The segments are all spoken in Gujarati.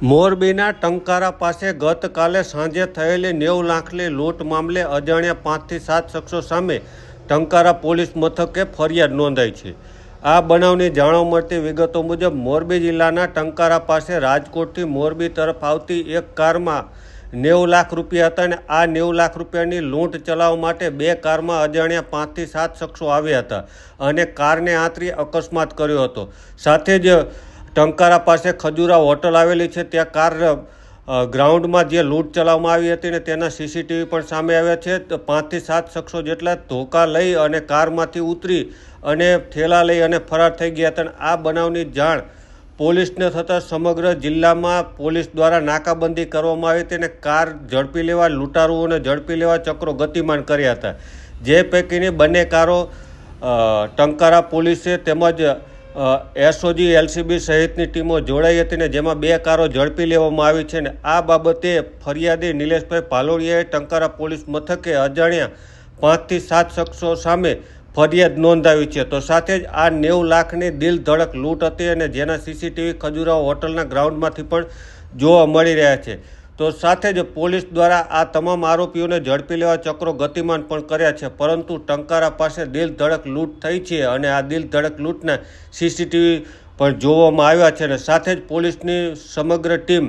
મોરબીના ટંકારા પાસે ગતકાલે સાંજે થયેલી નેવ લાખની લૂંટ મામલે અજાણ્યા પાંચથી સાત શખ્સો સામે ટંકારા પોલીસ મથકે ફરિયાદ નોંધાઈ છે. આ બનાવની જાણવા મળતી વિગતો મુજબ મોરબી જિલ્લાના ટંકારા પાસે રાજકોટથી મોરબી તરફ આવતી એક કારમાં નેવ લાખ રૂપિયા હતા અને આ નેવ લાખ રૂપિયાની લૂંટ ચલાવવા માટે બે કારમાં અજાણ્યા પાંચથી સાત શખ્સો આવ્યા હતા અને કારને આંતરી અકસ્માત કર્યો હતો. સાથે જ ટંકારા પાસે ખજૂરા હોટલ આવેલી છે. ત્યાં કાર ગ્રાઉન્ડમાં જે લૂંટ ચલાવવામાં આવી હતી ને તેના સીસીટીવી પણ સામે આવ્યા છે. પાંચથી સાત શખ્સો જેટલા ધોકા લઈ અને કારમાંથી ઉતરી અને થેલા લઈ અને ફરાર થઈ ગયા હતા. આ બનાવની જાણ પોલીસને થતાં સમગ્ર જિલ્લામાં પોલીસ દ્વારા નાકાબંધી કરવામાં આવી હતી અને કાર ઝડપી લેવા, લૂંટારુઓને ઝડપી લેવા ચક્રો ગતિમાન કર્યા હતા. જે પૈકીની બંને કારો ટંકારા પોલીસે તેમજ એસઓજી, એલસીબી સહિતની ટીમો જોડાઈ હતી ને જેમાં બે કારો ઝડપી લેવામાં આવી છે ને આ બાબતે ફરિયાદી નિલેશભાઈ પાલોડિયાએ ટંકારા પોલીસ મથકે અજાણ્યા પાંચથી સાત શખ્સો સામે ફરિયાદ નોંધાવી છે. તો સાથે જ આ નેવું લાખની દિલ ધડક લૂંટ હતી અને જેના સીસીટીવી ખજુરાહો હોટલના ગ્રાઉન્ડમાંથી પણ જોવા મળી રહ્યા છે. તો સાથે જ પોલીસ દ્વારા આ તમામ આરોપીઓને ઝડપી લેવા ચક્રો ગતિમાન પણ કર્યા છે, પરંતુ ટંકારા પાસે દિલ ધડક લૂંટ થઈ છે અને આ દિલ ધડક લૂંટના સીસીટીવી પણ જોવામાં આવ્યા છે અને સાથે જ પોલીસની સમગ્ર ટીમ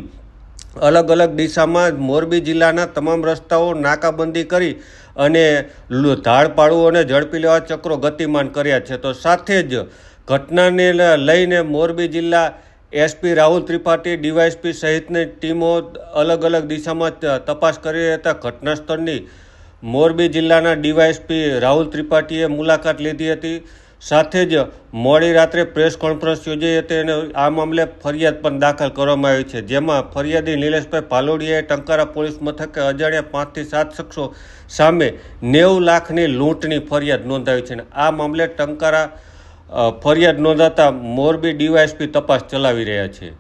અલગ અલગ દિશામાં મોરબી જિલ્લાના તમામ રસ્તાઓ નાકાબંધી કરી અને લુ- ધાડ ઝડપી લેવા ચક્રો ગતિમાન કર્યા છે. તો સાથે જ ઘટનાને લઈને મોરબી જિલ્લા એસપી રાહુલ ત્રિપાઠી ડીવાયએસપી સહિતની ટીમો અલગ અલગ દિશામાં તપાસ કરી રહ્યા હતા. ઘટના સ્થળની મોરબી જિલ્લાના ડીવાયએસપી રાહુલ ત્રિપાઠીએ મુલાકાત લીધી હતી. સાથે જ મોડી રાત્રે પ્રેસ કોન્ફરન્સ યોજાઈ હતી અને આ મામલે ફરિયાદ પણ દાખલ કરવામાં આવી છે. જેમાં ફરિયાદી નિલેશભાઈ ભાલોડિયાએ ટંકારા પોલીસ મથકે અજાણ્યા પાંચથી સાત શખ્સો સામે નેવું લાખની લૂંટની ફરિયાદ નોંધાવી છે અને આ મામલે ટંકારા ફરિયાદ નોંધાતા મોરબી ડીવાયએસપી તપાસ ચલાવી રહ્યા છે.